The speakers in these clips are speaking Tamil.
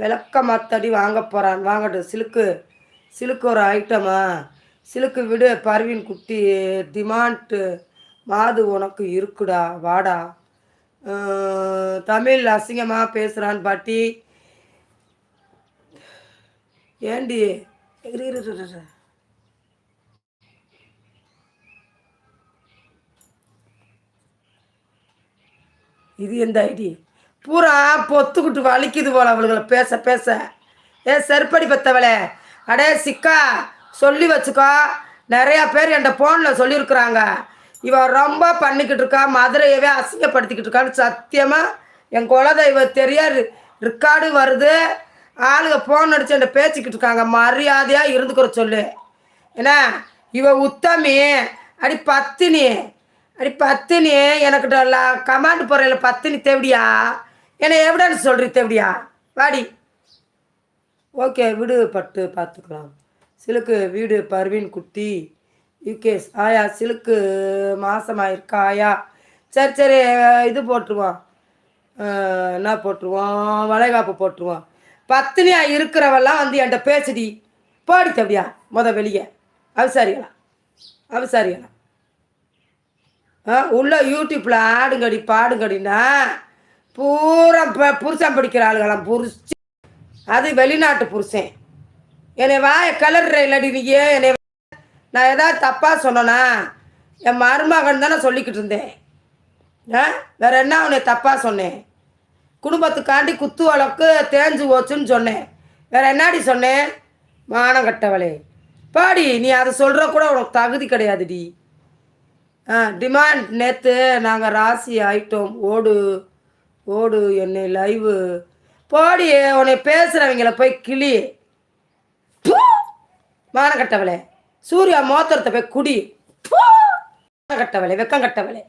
விளக்க மாத்தடி வாங்க போகிறான் வாங்கட்டும் சிலுக்கு சிலுக்கு ஒரு ஐட்டமா சிலுக்கு விடு பர்வீன் குட்டி. டிமாண்ட்டு மாது உனக்கு இருக்குடா. வாடா. தமிழ் அசிங்கமாக பேசுகிறான் பாட்டி. ஏண்டி? இது எந்த ஐடி? பூரா பொத்துக்கிட்டு வலிக்குது போல அவளுகளை. பேச பேச. ஏ செருப்படி பத்தவளே. அடே சிக்கா சொல்லி வச்சுக்கோ. நிறையா பேர் என்கிட்ட ஃபோனில் சொல்லியிருக்கிறாங்க. இவன் ரொம்ப பண்ணிக்கிட்டு இருக்கா. மதுரையவே அசிங்கப்படுத்திக்கிட்டு இருக்கான்னு சத்தியமாக என் குலதெய்வ தெரியாது ரெக்கார்டு வருது. ஆளுங்க ஃபோன் அடித்து என்கிட்ட பேசிக்கிட்டு இருக்காங்க. மரியாதையாக இருந்துக்கிற சொல்லு. என்ன? இவ உத்தமி. அடி பத்தினி. அடி பத்தினி எனக்கிட்ட கமாண்ட் போறையில பத்தினி தேவடியா? என்னை எவிடன்ஸ் சொல்கிறது தேவடியா வாடி. ஓகே விடு பட்டு பார்த்துக்கலாம். சிலுக்கு வீடு பர்வீன் குட்டி. யூகேஸ் ஆயா சிலுக்கு மாசமாக இருக்கா ஆயா சரி சரி இது போட்டுருவான் என்ன போட்டுருவோம்? வளைகாப்பு போட்டுருவோம். பத்தினியா இருக்கிறவெல்லாம் வந்து என்கிட்ட பேசுடி. போடி தவியா முத வெளியே. அவசாரிகளா? அவசாரிகளா? ஆ உள்ள யூடியூப்பில் ஆடுங்கடி பாடுங்கடின்னா பூரா ப- புருஷன் படிக்கிற ஆளுகளாம் புருஷன். அது வெளிநாட்டு புருஷன். என்னை வாய கலர் இல்லடி நீயே என்னை நான் ஏதாவது தப்பாக சொன்னேனா என் மருமகன் தானே சொல்லிக்கிட்டு இருந்தேன். ஆ? வேற என்ன உன்னை தப்பாக சொன்னேன்? குடும்பத்துக்காண்டி குத்து வழக்கு தேஞ்சு போச்சுன்னு சொன்னேன். வேற என்னாடி சொன்னேன்? மானம் கட்டவளே. பாடி நீ அதை சொல்கிற கூட உனக்கு தகுதி கிடையாதுடி. ஆ டிமாண்ட் நேற்று நாங்கள் ராசி ஆயிட்டோம். ஓடு. ஓடு என்னை லைவு போடி உன்னை பேசுகிறவங்கள போய் கிளி. ப்பு! கட்டவளே. சூர்யா மோத்திரத்தை போய் குடி. கட்டவளே வெக்கம் கட்டவளே.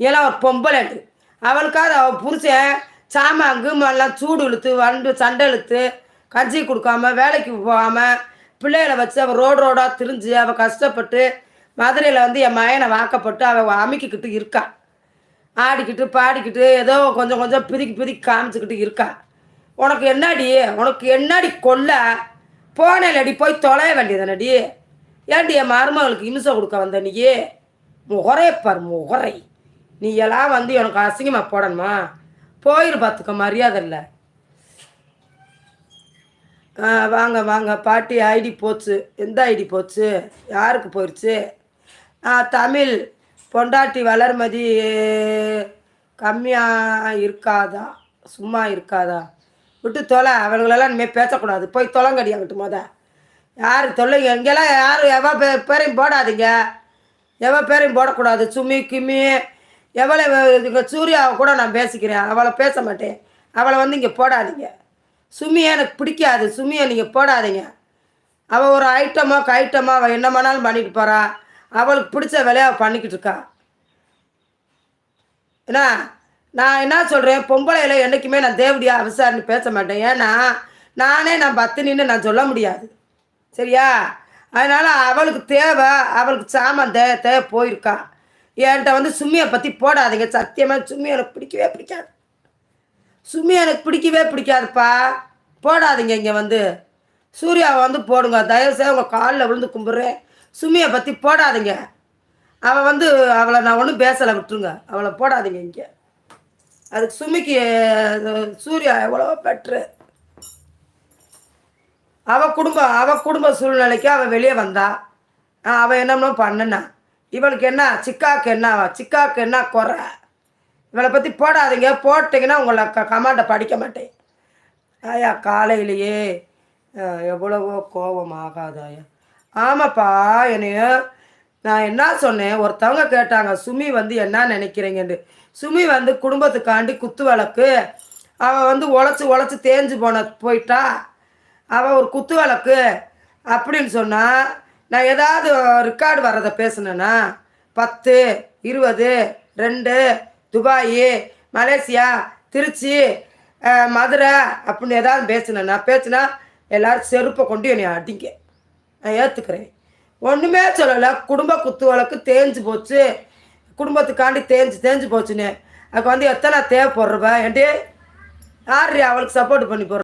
எல்லாம் ஒரு பொம்பளைண்டு அவளுக்காவது அவள் புருஷன் சாமான் கீமெல்லாம் சூடு இழுத்து வண்டு சண்டை இழுத்து கஞ்சி கொடுக்காம வேலைக்கு போகாமல் பிள்ளைகளை வச்சு அவள் ரோடு ரோடாக திரிஞ்சு அவள் கஷ்டப்பட்டு மதுரையில் வந்து என் மயனை வாக்கப்பட்டு அவள் அமைக்கிக்கிட்டு இருக்கான். ஆடிக்கிட்டு பாடிக்கிட்டு ஏதோ கொஞ்சம் கொஞ்சம் பிரிக்கி பிரிக்கி காமிச்சுக்கிட்டு இருக்கா. உனக்கு என்னடி? உனக்கு என்னடி கொல்ல போனேலடி போய் தொலைய வேண்டியதானடி ஏன்டி என் மருமகளுக்கு இம்சை கொடுக்க வந்த நீ? முகரை பார் முகரை. நீ எல்லாம் வந்து எனக்கு அசிங்கமாக போடணுமா? போயிரு பார்த்துக்க மரியாதை இல்லை. வாங்க வாங்க. பாட்டி ஐடி போச்சு. எந்த ஐடி போச்சு? யாருக்கு போயிடுச்சு தமிழ். பொண்டாட்டி வளர்மதி கம்மியாக இருக்காதா? சும்மா இருக்காதா? விட்டு தொலை. அவங்களெல்லாம் இனிமேல் பேசக்கூடாது. போய் தொலைங்கடி அங்கிட்டு மொத. யார் தொல்லைங்க இங்கெல்லாம் யாரும் எவ்வளோ பே பேரையும் போடாதீங்க. எவ்வளோ பேரையும் போடக்கூடாது. சுமி கிம்மி. எவ்வளோ இங்கே சூர்யாவை கூட நான் பேசிக்கிறேன். அவளை பேச மாட்டேன். அவளை வந்து இங்கே போடாதீங்க. சுமியை எனக்கு பிடிக்காது. சுமியை நீங்கள் போடாதீங்க. அவள் ஒரு ஐட்டமோ கைட்டமோ அவள் என்ன வேணாலும் பண்ணிட்டு போகிறா அவளுக்கு பிடிச்ச வேலையை அவள் பண்ணிக்கிட்டு இருக்கா. என்ன நான் என்ன சொல்கிறேன் பொம்பளையில் என்றைக்குமே நான் தேவடியா விசாரணை பேச மாட்டேன். ஏன்னா நானே நான் பத்தினின்னு நான் சொல்ல முடியாது. சரியா? அதனால் அவளுக்கு தேவை அவளுக்கு சாமான் தே தேவை போயிருக்கா. என்கிட்ட வந்து சும்மியை பற்றி போடாதீங்க. சத்தியமாக சும்மி எனக்கு பிடிக்கவே பிடிக்காது. சும்மி எனக்கு பிடிக்கவே பிடிக்காதுப்பா. போடாதீங்க இங்கே வந்து. சூர்யாவை வந்து போடுங்க. தயவுசெய்து உங்கள் காலில் விழுந்து கும்பிட்றேன். சுமியை பற்றி போடாதீங்க. அவள் வந்து அவளை நான் ஒன்றும் பேசலை விட்டுருங்க. அவளை போடாதீங்க இங்கே. அதுக்கு சுமிக்கு சூர்யா எவ்வளோ பெட்ரு. அவள் குடும்பம் அவள் குடும்ப சூழ்நிலைக்கு அவள் வெளியே வந்தா அவள் என்னமோ பண்ணனா. இவளுக்கு என்ன சிக்காக்கு என்ன சிக்காக்கு என்ன குறை? இவளை பற்றி போடாதீங்க. போட்டிங்கன்னா உங்களை க கமாண்டை படிக்க மாட்டேன். ஆயா காலையிலேயே எவ்வளவோ கோபம் ஆகாதாயா. ஆமாப்பா என்னைய நான் என்ன சொன்னேன்? ஒருத்தவங்க கேட்டாங்க சுமி வந்து என்ன நினைக்கிறீங்கன்னு. சுமி வந்து குடும்பத்துக்காண்டி குத்து விளக்கு அவள் வந்து உழைச்சி உழைச்சி தேஞ்சு போன போயிட்டா. அவள் ஒரு குத்து விளக்கு அப்படின்னு சொன்னால் நான் ஏதாவது ரெக்கார்டு வர்றதை பேசுனேன்னா பத்து இருபது ரெண்டு துபாய் மலேசியா திருச்சி மதுரை அப்படின்னு ஏதாவது பேசுனேன்னா பேசுனா எல்லோரும் செருப்பை கொண்டு என்னை அடிங்க. நான் ஏற்றுக்கிறேன் ஒன்றுமே சொல்லலை. குடும்ப குத்து வழக்கு தேஞ்சு போச்சு. குடும்பத்துக்காண்டி தேஞ்சு தேஞ்சு போச்சுன்னு. அதுக்கு வந்து எத்தனை தேவைப்படுறவ? ஏன்டி யார் அவளுக்கு சப்போர்ட் பண்ணி போடுற